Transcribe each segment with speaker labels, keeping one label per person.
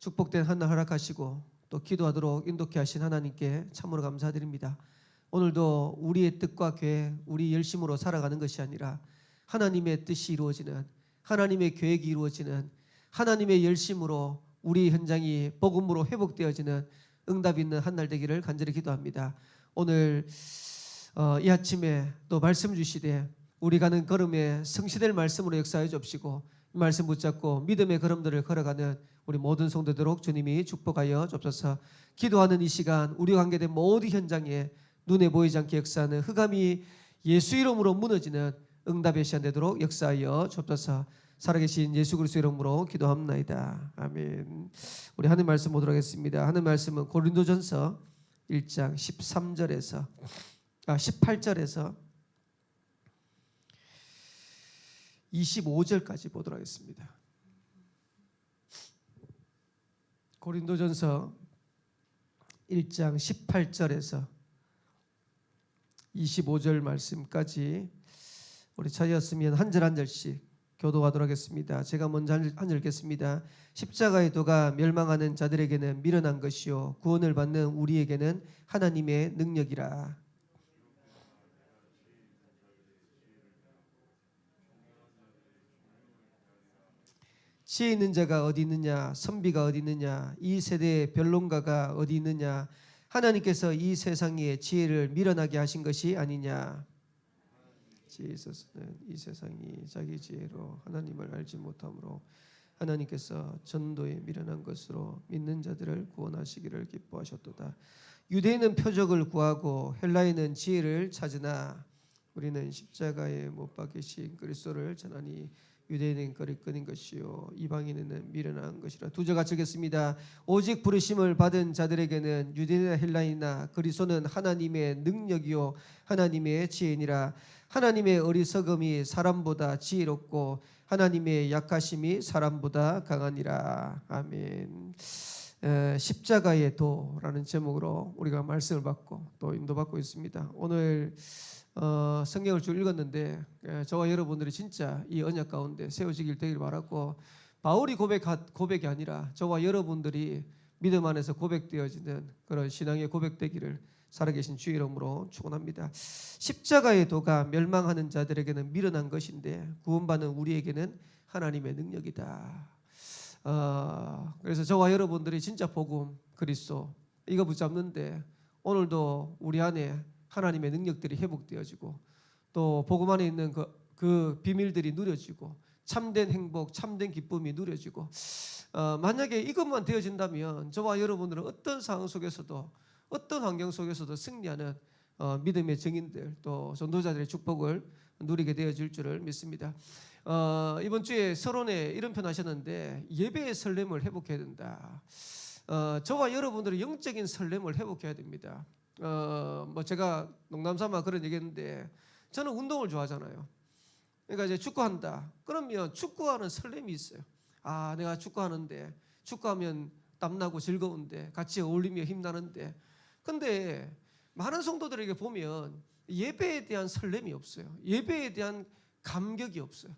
Speaker 1: 축복된 한날 허락하시고 또 기도하도록 인도케 하신 하나님께 참으로 감사드립니다. 오늘도 우리의 뜻과 계획, 우리 열심으로 살아가는 것이 아니라 하나님의 뜻이 이루어지는 하나님의 계획이 이루어지는 하나님의 열심으로 우리 현장이 복음으로 회복되어지는 응답 있는 한 날 되기를 간절히 기도합니다. 오늘 어, 이 아침에 또 말씀 주시되 우리 가는 걸음에 성취될 말씀으로 역사해 주옵시고 이 말씀 붙잡고 믿음의 걸음들을 걸어가는 우리 모든 성도들록 주님이 축복하여 주옵소서. 기도하는 이 시간 우리 관계된 모든 현장에 눈에 보이지 않게 역사하는 흑암이 예수 이름으로 무너지는 응답의 시간 되도록 역사하여 주옵소서. 살아계신 예수 그리스도 이름으로 기도합나이다. 아멘. 우리 하늘 말씀 보도록 하겠습니다. 하늘 말씀은 고린도전서 1장 13절에서 아 18절에서 25절까지 보도록 하겠습니다. 고린도전서 1장 18절에서 25절 말씀까지 우리 찾았으면 한 절 한 절씩 교도하도록 하겠습니다. 제가 먼저 한절 읽겠습니다. 십자가의 도가 멸망하는 자들에게는 미련한 것이요 구원을 받는 우리에게는 하나님의 능력이라. 지혜 있는 자가 어디 있느냐? 선비가 어디 있느냐? 이 세대의 변론가가 어디 있느냐? 하나님께서 이 세상의 지혜를 미련하게 하신 것이 아니냐? 지혜 있어서는 이 세상이 자기 지혜로 하나님을 알지 못하므로 하나님께서 전도에 미련한 것으로 믿는 자들을 구원하시기를 기뻐하셨도다. 유대인은 표적을 구하고 헬라인은 지혜를 찾으나 우리는 십자가에 못 박히신 그리스도를 전하니 유대인은 거리 끄는 것이요 이방인은 미련한 것이라 두절 같이 읽겠습니다. 오직 부르심을 받은 자들에게는 유대인이나 헬라인이나 그리스도는 하나님의 능력이요 하나님의 지혜니라 하나님의 어리석음이 사람보다 지혜롭고 하나님의 약하심이 사람보다 강하니라 아멘. 에, 십자가의 도라는 제목으로 우리가 말씀을 받고 또 인도받고 있습니다. 오늘 어, 성경을 쭉 읽었는데 에, 저와 여러분들이 진짜 이 언약 가운데 세워지길 되길 바랐고 바울이 고백 고백이 아니라 저와 여러분들이 믿음 안에서 고백되어지는 그런 신앙의 고백되기를 살아계신 주의 이름으로 축원합니다. 십자가의 도가 멸망하는 자들에게는 미련한 것인데 구원받는 우리에게는 하나님의 능력이다. 어, 그래서 저와 여러분들이 진짜 복음 그리스도 이거 붙잡는데 오늘도 우리 안에 하나님의 능력들이 회복되어지고 또 복음 안에 있는 그, 그 비밀들이 누려지고 참된 행복, 참된 기쁨이 누려지고 어, 만약에 이것만 되어진다면 저와 여러분들은 어떤 상황 속에서도 어떤 환경 속에서도 승리하는 어, 믿음의 증인들 또 전도자들의 축복을 누리게 되어질 줄을 믿습니다. 어, 이번 주에 서론에 이런 편 하셨는데 예배의 설렘을 회복해야 된다. 어, 저와 여러분들은 영적인 설렘을 회복해야 됩니다. 어, 뭐 제가 농담삼아 그런 얘기했는데 저는 운동을 좋아하잖아요. 그러니까 이제 축구한다. 그러면 축구하는 설렘이 있어요. 아, 내가 축구하는데 축구하면 땀나고 즐거운데 같이 어울리며 힘나는데 근데 많은 성도들에게 보면 예배에 대한 설렘이 없어요. 예배에 대한 감격이 없어요.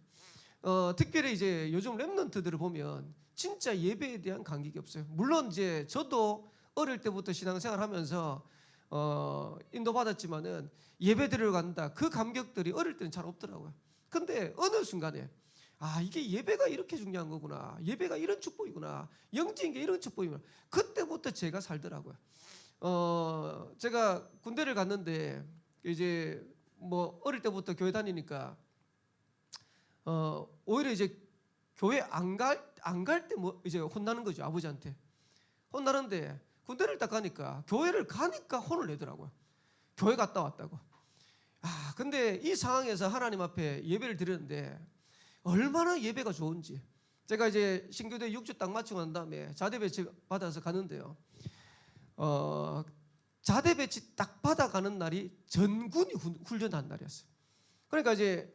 Speaker 1: 어, 특별히 이제 요즘 랩런트들을 보면 진짜 예배에 대한 감격이 없어요. 물론 이제 저도 어릴 때부터 신앙생활 하면서 어, 인도받았지만은 예배 드리러 간다. 그 감격들이 어릴 때는 잘 없더라고요. 근데 어느 순간에 아 이게 예배가 이렇게 중요한 거구나. 예배가 이런 축복이구나. 영적인 게 이런 축복이구나. 그때부터 제가 살더라고요. 어 제가 군대를 갔는데 이제 뭐 어릴 때부터 교회 다니니까 어 오히려 이제 교회 안 갈 안 갈 때 뭐 이제 혼나는 거죠 아버지한테 혼나는데 군대를 딱 가니까 교회를 가니까 혼을 내더라고요. 교회 갔다 왔다고. 아 근데 이 상황에서 하나님 앞에 예배를 드렸는데 얼마나 예배가 좋은지 제가 이제 신교대 6주 딱 마치고 난 다음에 자대 배치 받아서 가는데요. 어, 자대 배치 딱 받아가는 날이 전군이 훈- 훈련한 날이었어요. 그러니까 이제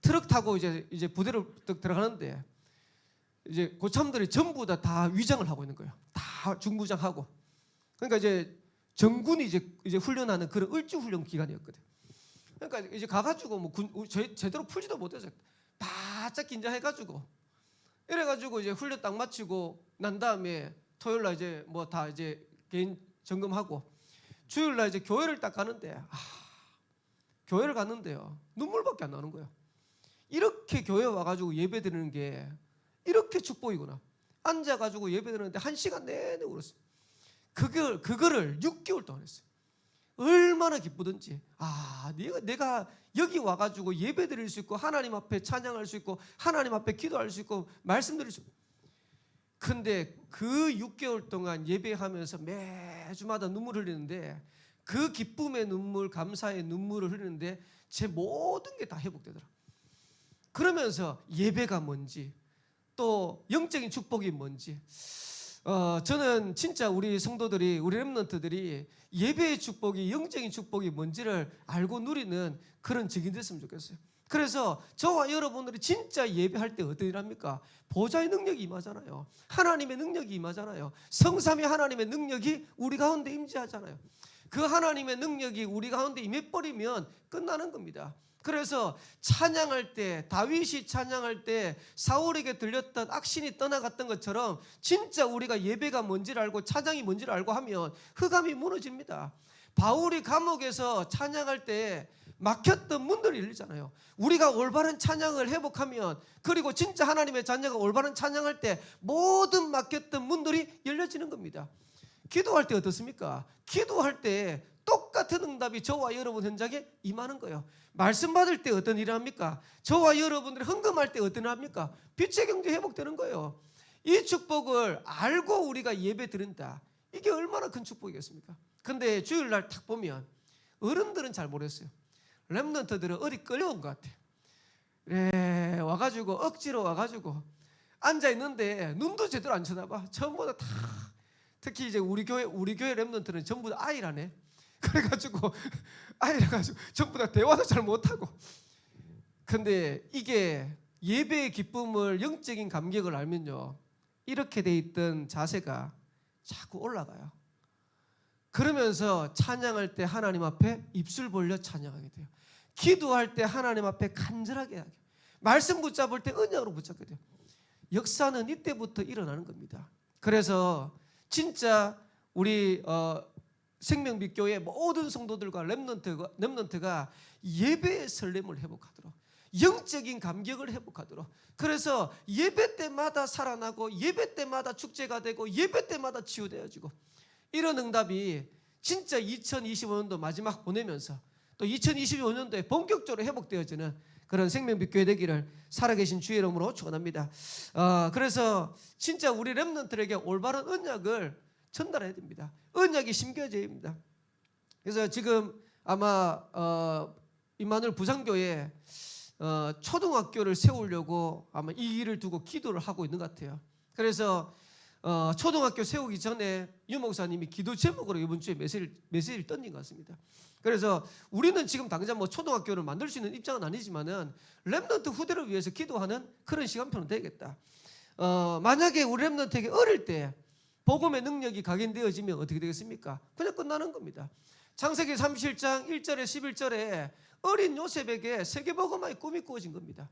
Speaker 1: 트럭 타고 이제 이제 부대로 딱 들어가는데 이제 고참들이 전부 다 다 위장을 하고 있는 거예요. 다 중부장하고. 그러니까 이제 정군이 이제 이제 훈련하는 그런 을지 훈련 기간이었거든. 그러니까 이제 가가지고 뭐 군, 제, 제대로 풀지도 못해서 바짝 긴장해가지고 이래가지고 이제 훈련 딱 마치고 난 다음에 토요일 날 이제 뭐 다 이제 개인 점검하고 주일 날 이제 교회를 딱 가는데 아, 교회를 갔는데요 눈물밖에 안 나는 거예요. 이렇게 교회 와가지고 예배 드리는 게 이렇게 축복이구나. 앉아가지고 예배 드리는데 한 시간 내내 울었어요. 그걸 그거를 6개월 동안 했어요. 얼마나 기쁘든지 아 내가 내가 여기 와가지고 예배 드릴 수 있고 하나님 앞에 찬양할 수 있고 하나님 앞에 기도할 수 있고 말씀 드릴 수 있고 근데 그 6개월 동안 예배하면서 매주마다 눈물 흘리는데 그 기쁨의 눈물 감사의 눈물을 흘리는데 제 모든 게 다 회복되더라 그러면서 예배가 뭔지 또 영적인 축복이 뭔지 어, 저는 진짜 우리 성도들이 우리 렘넌트들이 예배의 축복이 영적인 축복이 뭔지를 알고 누리는 그런 적이 됐으면 좋겠어요. 그래서 저와 여러분들이 진짜 예배할 때 어떠이랍니까? 보좌의 능력이 임하잖아요. 하나님의 능력이 임하잖아요. 성삼위 하나님의 능력이 우리 가운데 임재하잖아요. 그 하나님의 능력이 우리 가운데 임해버리면 끝나는 겁니다. 그래서 찬양할 때 다윗이 찬양할 때 사울에게 들렸던 악신이 떠나갔던 것처럼 진짜 우리가 예배가 뭔지를 알고 찬양이 뭔지를 알고 하면 흑암이 무너집니다. 바울이 감옥에서 찬양할 때 막혔던 문들이 열리잖아요. 우리가 올바른 찬양을 회복하면 그리고 진짜 하나님의 자녀가 올바른 찬양할 때 모든 막혔던 문들이 열려지는 겁니다. 기도할 때 어떻습니까? 기도할 때 똑같은 응답이 저와 여러분 현장에 임하는 거예요. 말씀 받을 때 어떤 일을 합니까? 저와 여러분들이 헌금할 때 어떤 일을 합니까? 빛의 경제 회복되는 거예요. 이 축복을 알고 우리가 예배 드린다. 이게 얼마나 큰 축복이겠습니까? 근데 주일날 딱 보면 어른들은 잘 모르겠어요. 랩런트들은 어디 끌려온 것 같아. 그래 와가지고 억지로 와가지고 앉아 있는데 눈도 제대로 안 쳐다봐. 전부 다, 다 특히 이제 우리 교회 우리 교회 랩런트는 전부 다 아이라네. 그래가지고 아이라 가지고 전부 다 대화도 잘 못하고. 근데 이게 예배의 기쁨을 영적인 감격을 알면요 이렇게 돼 있던 자세가 자꾸 올라가요. 그러면서 찬양할 때 하나님 앞에 입술 벌려 찬양하게 돼요. 기도할 때 하나님 앞에 간절하게 하게. 말씀 붙잡을 때 언약으로 붙잡게 돼요. 역사는 이때부터 일어나는 겁니다. 그래서 진짜 우리 어, 생명빛 교회 모든 성도들과 렘넌트가, 렘넌트가 예배의 설렘을 회복하도록 영적인 감격을 회복하도록 그래서 예배 때마다 살아나고 예배 때마다 축제가 되고 예배 때마다 치유되어지고 이런 응답이 진짜 2025년도 마지막 보내면서 또 2025년도에 본격적으로 회복되어지는 그런 생명빛 교회 되기를 살아계신 주의 이름으로 축원합니다. 어, 그래서 진짜 우리 렘넌트에게 올바른 언약을 전달해야 됩니다. 언약이 심겨져야 됩니다. 그래서 지금 아마 어, 임마누엘 부산교회 어, 초등학교를 세우려고 아마 이 일을 두고 기도를 하고 있는 것 같아요. 그래서 어, 초등학교 세우기 전에 유 목사님이 기도 제목으로 이번 주에 메시지를, 메시지를 던진 것 같습니다. 그래서 우리는 지금 당장 뭐 초등학교를 만들 수 있는 입장은 아니지만은 렘넌트 후대를 위해서 기도하는 그런 시간표는 되겠다. 어, 만약에 우리 렘넌트에게 어릴 때 복음의 능력이 각인되어지면 어떻게 되겠습니까? 그냥 끝나는 겁니다. 창세기 37장 1절에 11절에 어린 요셉에게 세계복음화의 꿈이 꾸어진 겁니다.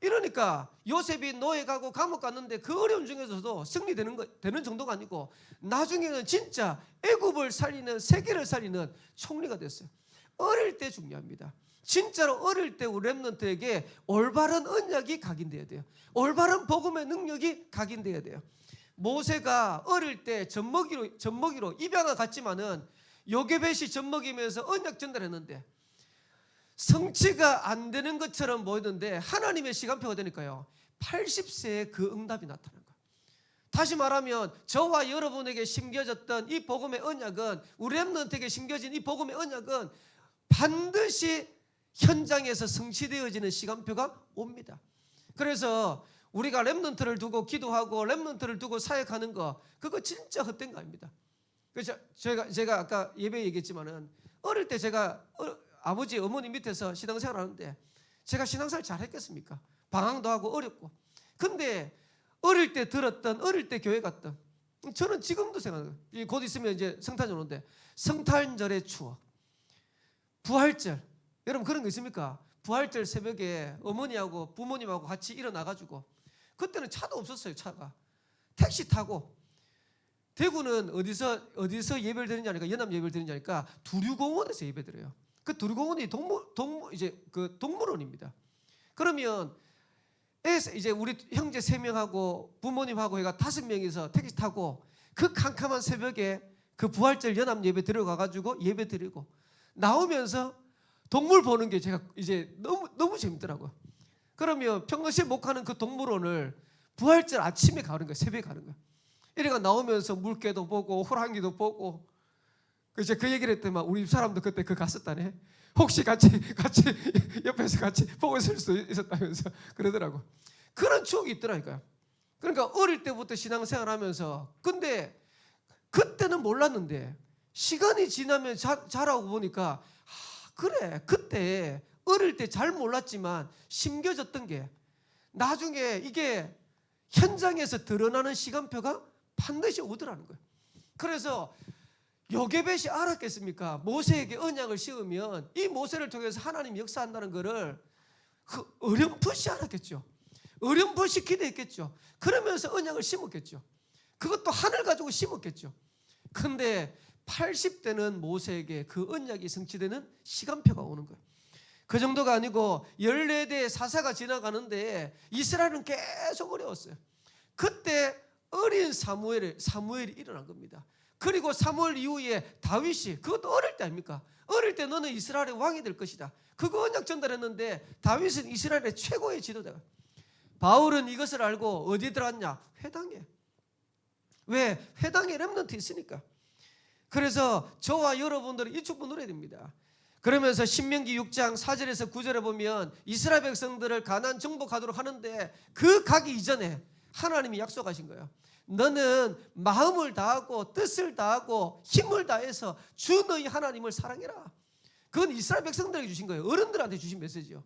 Speaker 1: 이러니까 요셉이 노예 가고 감옥 갔는데 그 어려움 중에서도 승리되는 거, 되는 정도가 아니고 나중에는 진짜 애굽을 살리는 세계를 살리는 총리가 됐어요. 어릴 때 중요합니다. 진짜로 어릴 때 우리 렘넌트에게 올바른 언약이 각인돼야 돼요. 올바른 복음의 능력이 각인돼야 돼요. 모세가 어릴 때 젖먹이로 젖먹이로 입양을 갔지만은 요게벳이 젖먹이면서 언약 전달했는데 성취가 안 되는 것처럼 보이는데 하나님의 시간표가 되니까요. 80세에 그 응답이 나타난 거예요. 다시 말하면 저와 여러분에게 심겨졌던 이 복음의 언약은 우리 렘넌트에게 심겨진 이 복음의 언약은 반드시 현장에서 성취되어지는 시간표가 옵니다. 그래서 우리가 렘넌트를 두고 기도하고 렘넌트를 두고 사역하는 거 그거 진짜 헛된 거 아닙니다. 그래서 제가 제가 아까 예배 얘기했지만은 어릴 때 제가 어, 아버지 어머니 밑에서 신앙생활 하는데 제가 신앙생활 잘 했겠습니까? 방황도 하고 어렵고. 근데 어릴 때 들었던 어릴 때 교회 갔던 저는 지금도 생각해요. 곧 있으면 이제 성탄절 오는데 성탄절의 추억. 부활절. 여러분 그런 거 있습니까? 부활절 새벽에 어머니하고 부모님하고 같이 일어나 가지고 그때는 차도 없었어요, 차가. 택시 타고 대구는 어디서 어디서 예배를 드리냐니까 연합 예배를 드리냐니까 두류공원에서 예배 드려요. 그 두류공원이 동물 동물 이제 그 동물원입니다. 그러면 이제 우리 형제 세 명하고 부모님하고 해가 다섯 명이서 택시 타고 그 캄캄한 새벽에 그 부활절 연합 예배 들어가 가지고 예배 드리고 나오면서 동물 보는 게 제가 이제 너무 너무 재밌더라고요. 그러면 평소에 못 가는 그 동물원을 부활절 아침에 가는 거예요. 새벽에 가는 거예요. 이래가 나오면서 물개도 보고 호랑이도 보고 그 이제 그 얘기를 했더니 막 우리 집 사람도 그때 그 갔었다네. 혹시 같이 같이 옆에서 같이 보고 있을 수 있었다면서 그러더라고. 그런 추억이 있더라니까요. 그러니까 어릴 때부터 신앙생활 하면서 근데 그때는 몰랐는데 시간이 지나면 자, 자라고 보니까 아, 그래 그때 어릴 때 잘 몰랐지만 심겨졌던 게 나중에 이게 현장에서 드러나는 시간표가 반드시 오더라는 거예요. 그래서 요게벳이 알았겠습니까? 모세에게 언약을 씌우면 이 모세를 통해서 하나님이 역사한다는 것을 그 어렴풋이 알았겠죠. 어렴풋이 기대했겠죠. 그러면서 언약을 심었겠죠. 그것도 하늘 가지고 심었겠죠. 근데 80대는 모세에게 그 언약이 성취되는 시간표가 오는 거예요. 그 정도가 아니고 14대 사사가 지나가는데 이스라엘은 계속 어려웠어요. 그때 어린 사무엘이 사무엘이 일어난 겁니다. 그리고 사무엘 이후에 다윗이 그것도 어릴 때 아닙니까? 어릴 때 너는 이스라엘의 왕이 될 것이다. 그거 언약 전달했는데 다윗은 이스라엘의 최고의 지도자가. 바울은 이것을 알고 어디 들어왔냐? 회당에. 왜? 회당에 렘넌트 있으니까. 그래서 저와 여러분들은 이 축복 누려야 됩니다. 그러면서 신명기 6장 4절에서 9절에 보면 이스라엘 백성들을 가난 정복하도록 하는데 그 가기 이전에 하나님이 약속하신 거예요. 너는 마음을 다하고 뜻을 다하고 힘을 다해서 주 너희 하나님을 사랑해라. 그건 이스라엘 백성들에게 주신 거예요. 어른들한테 주신 메시지요.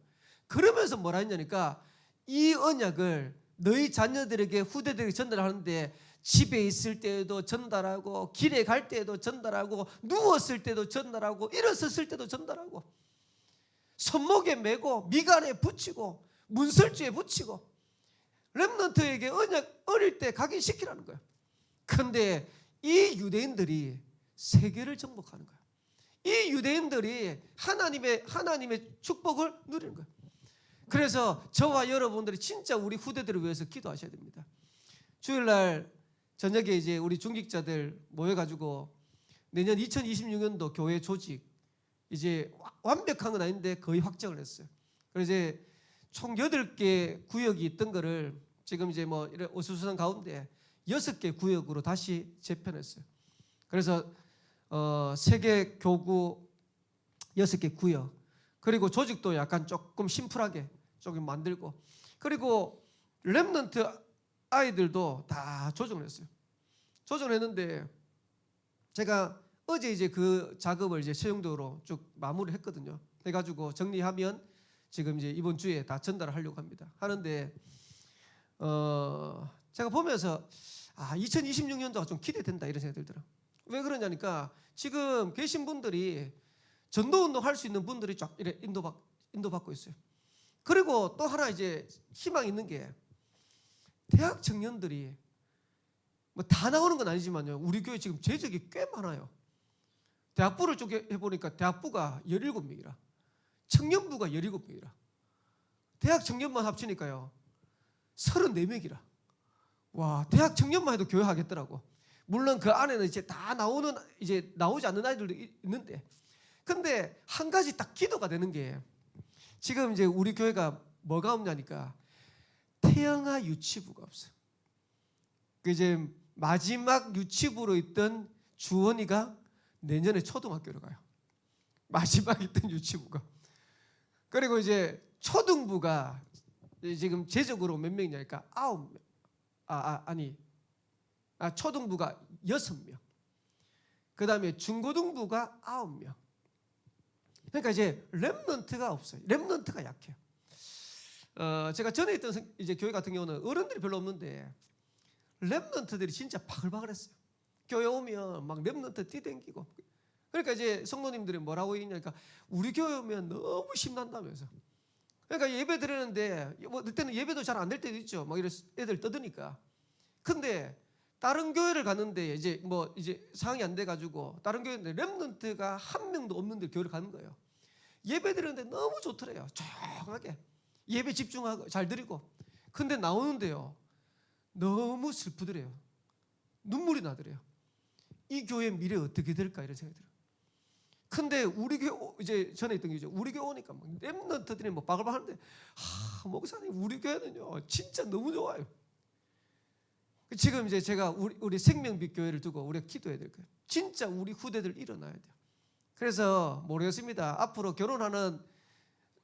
Speaker 1: 그러면서 뭐라 했냐니까 이 언약을 너희 자녀들에게 후대들에게 전달하는데 집에 있을 때에도 전달하고 길에 갈 때에도 전달하고 누웠을 때도 전달하고 일어섰을 때도 전달하고 손목에 메고 미간에 붙이고 문설주에 붙이고 렘넌트에게 언약 어릴 때 각인시키라는 거예요. 근데 이 유대인들이 세계를 정복하는 거예요. 이 유대인들이 하나님의 하나님의 축복을 누리는 거예요. 그래서 저와 여러분들이 진짜 우리 후대들을 위해서 기도하셔야 됩니다. 주일날 저녁에 이제 우리 중직자들 모여가지고 내년 2026년도 교회 조직 이제 완벽한 건 아닌데 거의 확정을 했어요. 그래서 이제 총 8개 구역이 있던 거를 지금 이제 뭐 이런 어수선한 가운데 6개 구역으로 다시 재편했어요. 그래서 어 세계 교구 6개 구역 그리고 조직도 약간 조금 심플하게 조금 만들고 그리고 렘넌트 아이들도 다 조정을 했어요. 조정을 했는데 제가 어제 이제 그 작업을 이제 최종적으로 쭉 마무리를 했거든요. 해가지고 정리하면 지금 이제 이번 주에 다 전달을 하려고 합니다. 하는데 어 제가 보면서 아 2026년도가 좀 기대된다 이런 생각이 들더라. 왜 그러냐니까 지금 계신 분들이 전도 운동 할 수 있는 분들이 쫙 이래 인도받 인도받고 있어요. 그리고 또 하나 이제 희망 있는 게 대학 청년들이 뭐 다 나오는 건 아니지만요. 우리 교회 지금 재적이 꽤 많아요. 대학부를 쪽에 해보니까 대학부가 17명이라 청년부가 17명이라 대학 청년만 합치니까요. 34명이라 와 대학 청년만 해도 교회 하겠더라고. 물론 그 안에는 이제 다 나오는 이제 나오지 않는 아이들도 이- 있는데 근데 한 가지 딱 기도가 되는 게 지금 이제 우리 교회가 뭐가 없냐니까 태영아 유치부가 없어. 그 이제 마지막 유치부로 있던 주원이가 내년에 초등학교로 가요. 마지막 있던 유치부가. 그리고 이제 초등부가 지금 제적으로 몇 명이냐니까 아홉 명. 아, 아 아니. 아 초등부가 여섯 명. 그 다음에 중고등부가 아홉 명. 그러니까 이제 렘넌트가 없어요. 렘넌트가 약해요. 어, 제가 전에 있던 성- 이제 교회 같은 경우는 어른들이 별로 없는데 렘넌트들이 진짜 바글바글했어요. 교회 오면 막 렘넌트 뛰댕기고 그러니까 이제 성도님들이 뭐라고 얘기하니까 우리 교회 오면 너무 신난다면서 그러니까 예배 드리는데 뭐 그때는 예배도 잘 안 될 때도 있죠. 막 이런 애들 떠드니까. 근데 다른 교회를 갔는데 이제 뭐 이제 상황이 안 돼 가지고 다른 교회인데 렘넌트가 한 명도 없는데 교회를 가는 거예요. 예배 드리는데 너무 좋더래요. 조용하게 예배 집중하고 잘 드리고. 근데 나오는데요. 너무 슬프더래요. 눈물이 나더래요. 이 교회 미래 어떻게 될까 이런 생각이 들어요. 근데 우리 교회 오- 이제 전에 있던 교회죠. 우리 교회 오니까 막 렘넌트들이 뭐 바글바글 하는데 아, 목사님 우리 교회는요 진짜 너무 좋아요. 지금 이제 제가 우리, 우리 생명빛 교회를 두고 우리가 기도해야 될 거예요. 진짜 우리 후대들 일어나야 돼요. 그래서 모르겠습니다. 앞으로 결혼하는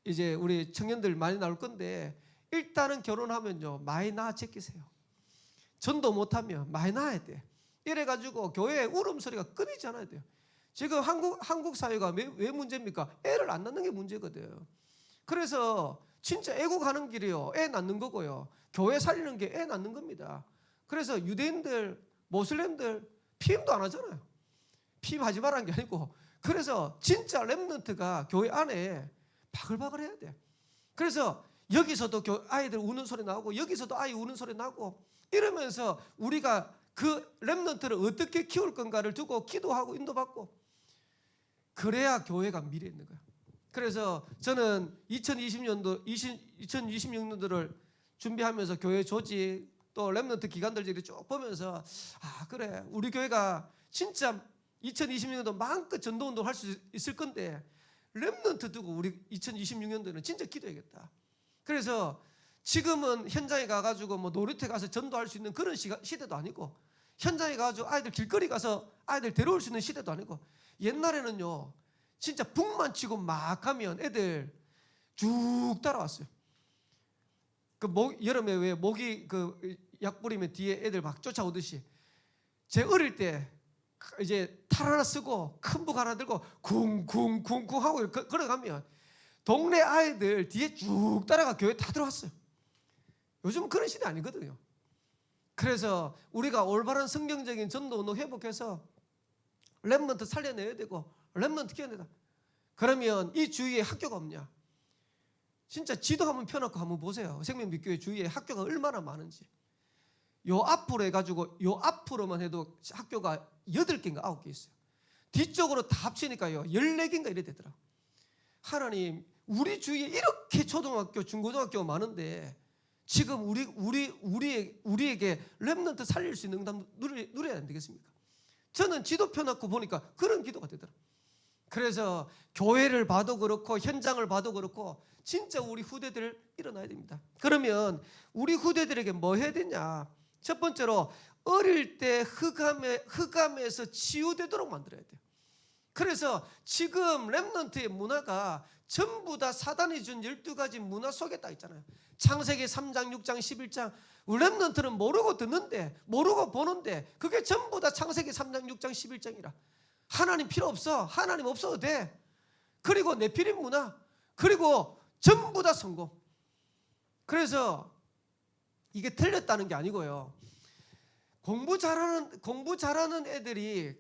Speaker 1: 이제 우리 청년들 많이 나올 건데 일단은 결혼하면요 많이 낳아 제끼세요. 전도 못하면 많이 낳아야 돼. 이래 가지고 교회 울음 소리가 끊이지 않아야 돼요. 지금 한국 한국 사회가 왜, 왜 문제입니까? 애를 안 낳는 게 문제거든요. 그래서 진짜 애국하는 길이요. 애 낳는 거고요. 교회 살리는 게 애 낳는 겁니다. 그래서 유대인들, 모슬렘들 피임도 안 하잖아요. 피임하지 말라는 게 아니고 그래서 진짜 렘넌트가 교회 안에 바글바글 해야 돼. 그래서 여기서도 교- 아이들 우는 소리 나오고 여기서도 아이 우는 소리 나고 이러면서 우리가 그 렘넌트를 어떻게 키울 건가를 두고 기도하고 인도받고 그래야 교회가 미래 있는 거야. 그래서 저는 2020년도 20, 2026년도를 준비하면서 교회 조직 또 렘넌트 기관들 이렇게 쭉 보면서 아 그래 우리 교회가 진짜 2026년도 마음껏 전도 운동 할 수 있을 건데 렘넌트 두고 우리 2026년도에는 진짜 기도해야겠다. 그래서 지금은 현장에 가가지고 뭐 놀이터 가서 전도할 수 있는 그런 시가, 시대도 아니고 현장에 가가지고 아이들 길거리 가서 아이들 데려올 수 있는 시대도 아니고 옛날에는요 진짜 북만 치고 막 가면 애들 쭉 따라왔어요. 그 목, 여름에 왜 모기 그 약 뿌리면 뒤에 애들 막 쫓아오듯이 제 어릴 때 이제 탈 하나 쓰고 큰 북 하나 들고 쿵쿵쿵쿵 하고 그- 걸어가면 동네 아이들 뒤에 쭉 따라가 교회 다 들어왔어요. 요즘은 그런 시대 아니거든요. 그래서 우리가 올바른 성경적인 전도 운동 회복해서 렘넌트 살려내야 되고 렘넌트 키워내다. 그러면 이 주위에 학교가 없냐? 진짜 지도 한번 펴놓고 한번 보세요. 생명빛교회 주위에 학교가 얼마나 많은지. 요 앞으로 해가지고 요 앞으로만 해도 학교가 여덟 개인가 아홉 개 있어요. 뒤쪽으로 다 합치니까요 열네 개인가 이래 되더라. 하나님 우리 주위에 이렇게 초등학교, 중고등학교가 많은데 지금 우리 우리 우리 우리에게 렘넌트 살릴 수 있는 응답 누려, 누려야 안 되겠습니까? 저는 지도 펴놓고 보니까 그런 기도가 되더라. 그래서 교회를 봐도 그렇고 현장을 봐도 그렇고 진짜 우리 후대들 일어나야 됩니다. 그러면 우리 후대들에게 뭐 해야 되냐? 첫 번째로 어릴 때 흑암에 흑암에서 치유되도록 만들어야 돼요. 그래서 지금 렘넌트의 문화가 전부 다 사단이 준 12가지 문화 속에 다 있잖아요. 창세기 3장, 6장, 11장. 우리 렘넌트는 모르고 듣는데 모르고 보는데 그게 전부 다 창세기 3장, 6장, 11장이라. 하나님 필요 없어. 하나님 없어도 돼. 그리고 내피림 문화. 그리고 전부 다 성공. 그래서 이게 틀렸다는 게 아니고요. 공부 잘하는 공부 잘하는 애들이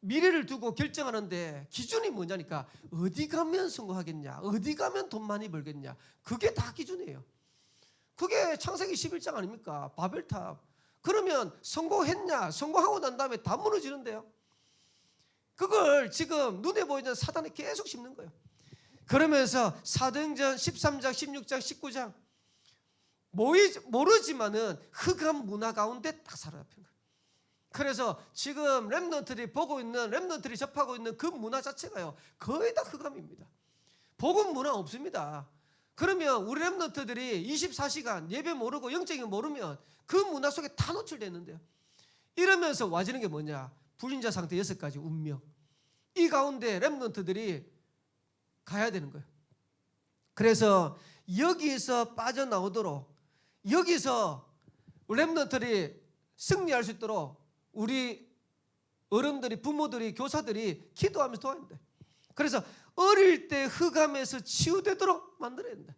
Speaker 1: 미래를 두고 결정하는데 기준이 뭐냐니까 어디 가면 성공하겠냐, 어디 가면 돈 많이 벌겠냐, 그게 다 기준이에요. 그게 창세기 11장 아닙니까? 바벨탑. 그러면 성공했냐? 성공하고 난 다음에 다 무너지는데요. 그걸 지금 눈에 보이는 사단이 계속 심는 거예요. 그러면서 사도행전 13장, 16장, 19장 모르지만은 흑암 문화 가운데 딱 사로잡힌 거예요. 그래서 지금 렘넌트들이 보고 있는 렘넌트들이 접하고 있는 그 문화 자체가요 거의 다 흑암입니다. 복음 문화 없습니다. 그러면 우리 렘넌트들이 24시간 예배 모르고 영적인 모르면 그 문화 속에 다 노출되는데요. 이러면서 와지는 게 뭐냐? 불인자 상태 여섯 가지 운명. 이 가운데 렘넌트들이 가야 되는 거예요. 그래서 여기서 빠져나오도록 여기서 렘넌트들이 승리할 수 있도록 우리 어른들이 부모들이 교사들이 기도하면서 도와야 된다. 그래서 어릴 때 흑암에서 치유되도록 만들어야 된다.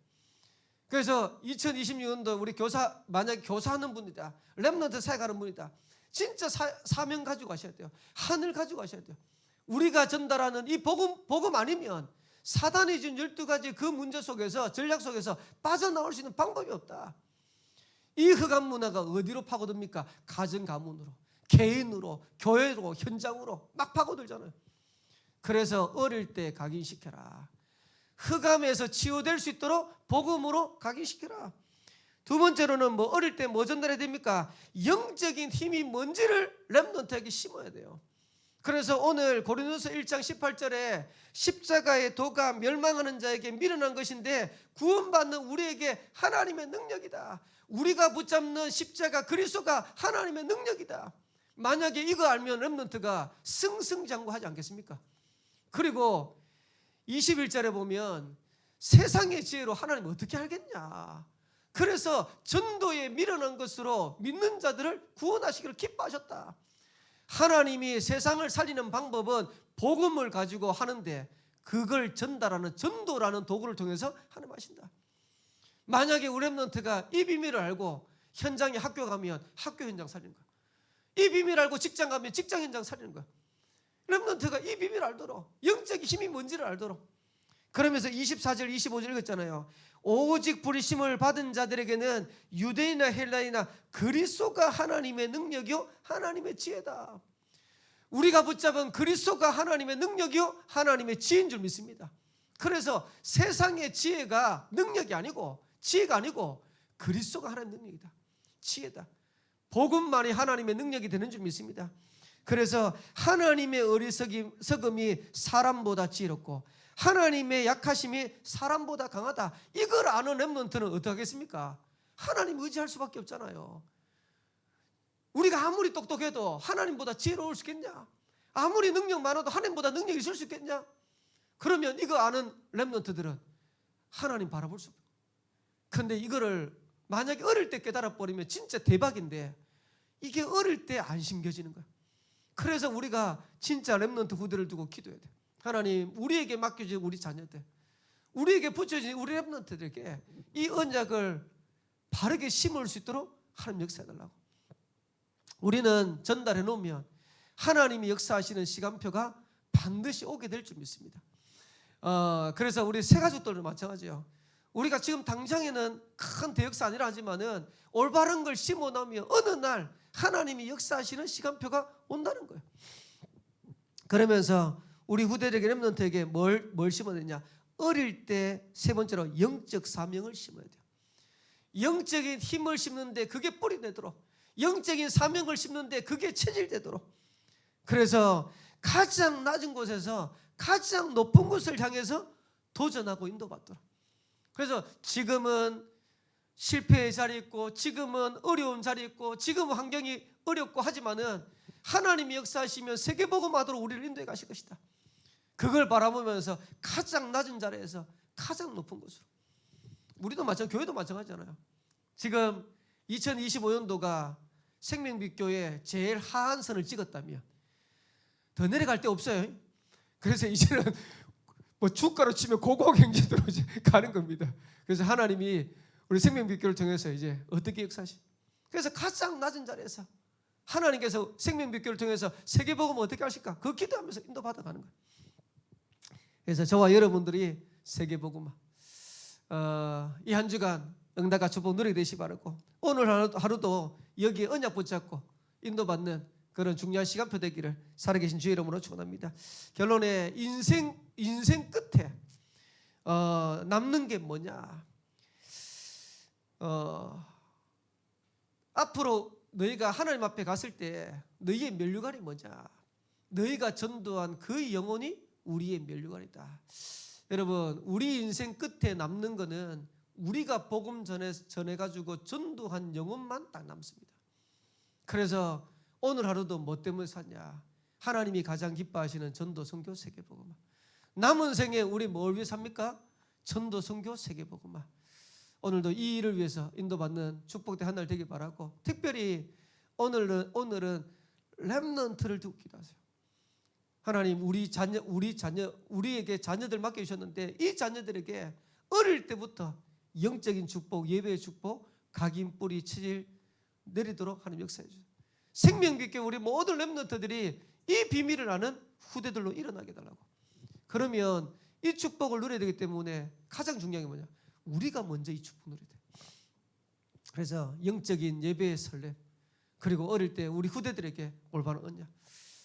Speaker 1: 그래서 2026년도 우리 교사 만약 교사하는 분이다, 렘넌트 사역하는 분이다, 진짜 사, 사명 가지고 가셔야 돼요. 하늘 가지고 가셔야 돼요. 우리가 전달하는 이 복음 복음 아니면 사단이 준 12가지 그 문제 속에서 전략 속에서 빠져나올 수 있는 방법이 없다. 이 흑암 문화가 어디로 파고듭니까? 가정 가문으로, 개인으로, 교회로, 현장으로 막 파고들잖아요. 그래서 어릴 때 각인시켜라. 흑암에서 치유될 수 있도록 복음으로 각인시켜라. 두 번째로는 뭐 어릴 때 뭐 전달해야 됩니까? 영적인 힘이 뭔지를 랩런트에게 심어야 돼요. 그래서 오늘 고린도서 1장 18절에 십자가의 도가 멸망하는 자에게 미련한 것인데 구원받는 우리에게 하나님의 능력이다. 우리가 붙잡는 십자가 그리스도가 하나님의 능력이다. 만약에 이거 알면 렘넌트가 승승장구하지 않겠습니까? 그리고 21절에 보면 세상의 지혜로 하나님 어떻게 알겠냐? 그래서 전도에 미련한 것으로 믿는 자들을 구원하시기를 기뻐하셨다. 하나님이 세상을 살리는 방법은 복음을 가지고 하는데 그걸 전달하는 전도라는 도구를 통해서 하나님 하신다. 만약에 우리 랩런트가 이 비밀을 알고 현장에 학교 가면 학교 현장 살리는 거야. 이 비밀 알고 직장 가면 직장 현장 살리는 거야. 랩런트가 이 비밀 알도록 영적인 힘이 뭔지를 알도록 그러면서 24절 25절 읽었잖아요. 오직 부리심을 받은 자들에게는 유대인이나 헬라이나 그리스도가 하나님의 능력이요 하나님의 지혜다. 우리가 붙잡은 그리스도가 하나님의 능력이요 하나님의 지혜인 줄 믿습니다. 그래서 세상의 지혜가 능력이 아니고 지혜가 아니고 그리스도가 하나님의 능력이다. 지혜다. 복음만이 하나님의 능력이 되는 줄 믿습니다. 그래서 하나님의 어리석음이 사람보다 지혜롭고 하나님의 약하심이 사람보다 강하다. 이걸 아는 렘넌트는 어떻게 하겠습니까? 하나님 의지할 수밖에 없잖아요. 우리가 아무리 똑똑해도 하나님보다 지혜로울 수 있겠냐? 아무리 능력 많아도 하나님보다 능력이 있을 수 있겠냐? 그러면 이거 아는 렘넌트들은 하나님 바라볼 수 없고. 근데 이거를 만약에 어릴 때 깨달아 버리면 진짜 대박인데 이게 어릴 때 안 심겨지는 거야. 그래서 우리가 진짜 렘넌트 후대를 두고 기도해야 돼. 하나님 우리에게 맡겨진 우리 자녀들, 우리에게 붙여진 우리 렘넌트들에게 이 언약을 바르게 심을 수 있도록 하나님 역사해 달라고. 우리는 전달해 놓으면 하나님이 역사하시는 시간표가 반드시 오게 될 줄 믿습니다. 어, 그래서 우리 세 가족들도 마찬가지예요. 우리가 지금 당장에는 큰 대역사 아니라 하지만은 올바른 걸 심어 나면 어느 날 하나님이 역사하시는 시간표가 온다는 거예요. 그러면서 우리 후대들에게 렘넌트에게 뭘, 뭘 심어야 되냐? 어릴 때 세 번째로 영적 사명을 심어야 돼요. 영적인 힘을 심는데 그게 뿌리 되도록 영적인 사명을 심는데 그게 체질 되도록 그래서 가장 낮은 곳에서 가장 높은 곳을 향해서 도전하고 인도받도록 그래서 지금은 실패의 자리 있고 지금은 어려운 자리 있고 지금 환경이 어렵고 하지만은 하나님이 역사하시면 세계복음화도록 우리를 인도해 가실 것이다. 그걸 바라보면서 가장 낮은 자리에서 가장 높은 곳으로 우리도 마찬 교회도 마찬가지잖아요. 지금 2025년도가 생명빛교회 제일 하한 선을 찍었다면 더 내려갈 데 없어요. 그래서 이제는 뭐 주가로 치면 고고경제도로 이제 가는 겁니다. 그래서 하나님이 우리 생명빛교를 통해서 이제 어떻게 역사하시? 그래서 가장 낮은 자리에서 하나님께서 생명빛교를 통해서 세계복음 어떻게 하실까? 그 기도하면서 인도받아 가는 거예요. 그래서 저와 여러분들이 세계복음 어, 이한 주간 응답과 축복 누리게 되시 바라고 오늘 하루, 하루도 여기에 언약 붙잡고 인도받는 그런 중요한 시간표 되기를 살아계신 주의 이름으로 축원합니다. 결론에 인생 인생 끝에 어, 남는 게 뭐냐? 어, 앞으로 너희가 하나님 앞에 갔을 때 너희의 면류관이 뭐냐? 너희가 전도한 그 영혼이 우리의 면류관이다. 여러분, 우리 인생 끝에 남는 거는 우리가 복음 전에 전해 가지고 전도한 영혼만 딱 남습니다. 그래서 오늘 하루도 뭐 때문에 샀냐? 하나님이 가장 기뻐하시는 전도 선교 세계 복음. 남은 생에 우리 뭘 위해 삽니까? 전도 선교 세계 복음. 오늘도 이 일을 위해서 인도받는 축복된 한 날 되길 바라고 특별히 오늘은 오늘은 렘넌트를 두고 기도하세요. 하나님 우리 자녀 우리 자녀 우리에게 자녀들 맡겨 주셨는데 이 자녀들에게 어릴 때부터 영적인 축복, 예배의 축복, 각인 뿌리 체질 내리도록 하나님 역사해 주세요. 생명 깊게 우리 모든 렘넌트들이 이 비밀을 아는 후대들로 일어나게 달라고. 그러면 이 축복을 누려야 되기 때문에 가장 중요한 게 뭐냐? 우리가 먼저 이 축복 누려야 돼. 그래서 영적인 예배의 설렘 그리고 어릴 때 우리 후대들에게 올바른 언약.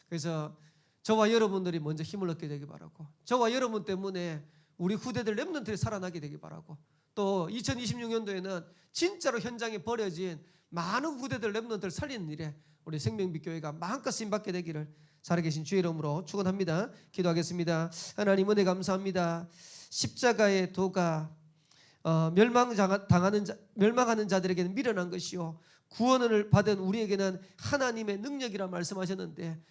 Speaker 1: 그래서 저와 여러분들이 먼저 힘을 얻게 되기 바라고 저와 여러분 때문에 우리 후대들 렘넌트들이 살아나게 되기 바라고 또 2026년도에는 진짜로 현장에 버려진 많은 후대들 렘넌트를 살리는 일에 우리 생명빛 교회가 마음껏 쓰임 받게 되기를 살아계신 주의 이름으로 축원합니다. 기도하겠습니다. 하나님 은혜 감사합니다. 십자가의 도가 어, 멸망당하는 자, 멸망하는 자들에게는 미련한 것이요. 구원을 받은 우리에게는 하나님의 능력이라 말씀하셨는데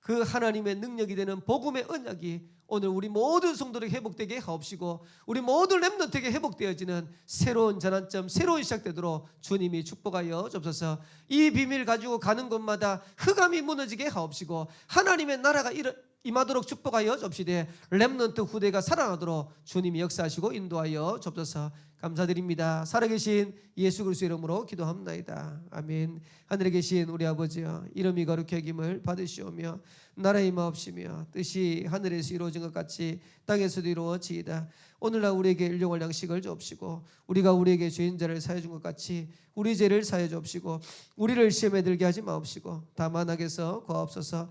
Speaker 1: 그 하나님의 능력이 되는 복음의 언약이 오늘 우리 모든 성도에게 회복되게 하옵시고 우리 모든 렘넌트에게 회복되어지는 새로운 전환점 새로운 시작되도록 주님이 축복하여 주옵소서. 이 비밀 가지고 가는 곳마다 흑암이 무너지게 하옵시고 하나님의 나라가 일어 임하도록 축복하여 줍시되 렘넌트 후대가 살아나도록 주님이 역사하시고 인도하여 줍소서 감사드립니다. 살아계신 예수 그리스도 이름으로 기도합나이다. 아멘. 하늘에 계신 우리 아버지여 이름이 거룩히 여김을 받으시오며 나라의 마옵시며 뜻이 하늘에서 이루어진 것 같이 땅에서도 이루어지이다. 오늘날 우리에게 일용할 양식을 주옵시고 우리가 우리에게 죄인 자를 사해 준 것 같이 우리 죄를 사해 주옵시고 우리를 시험에 들게 하지 마옵시고 다만 악에서 구하옵소서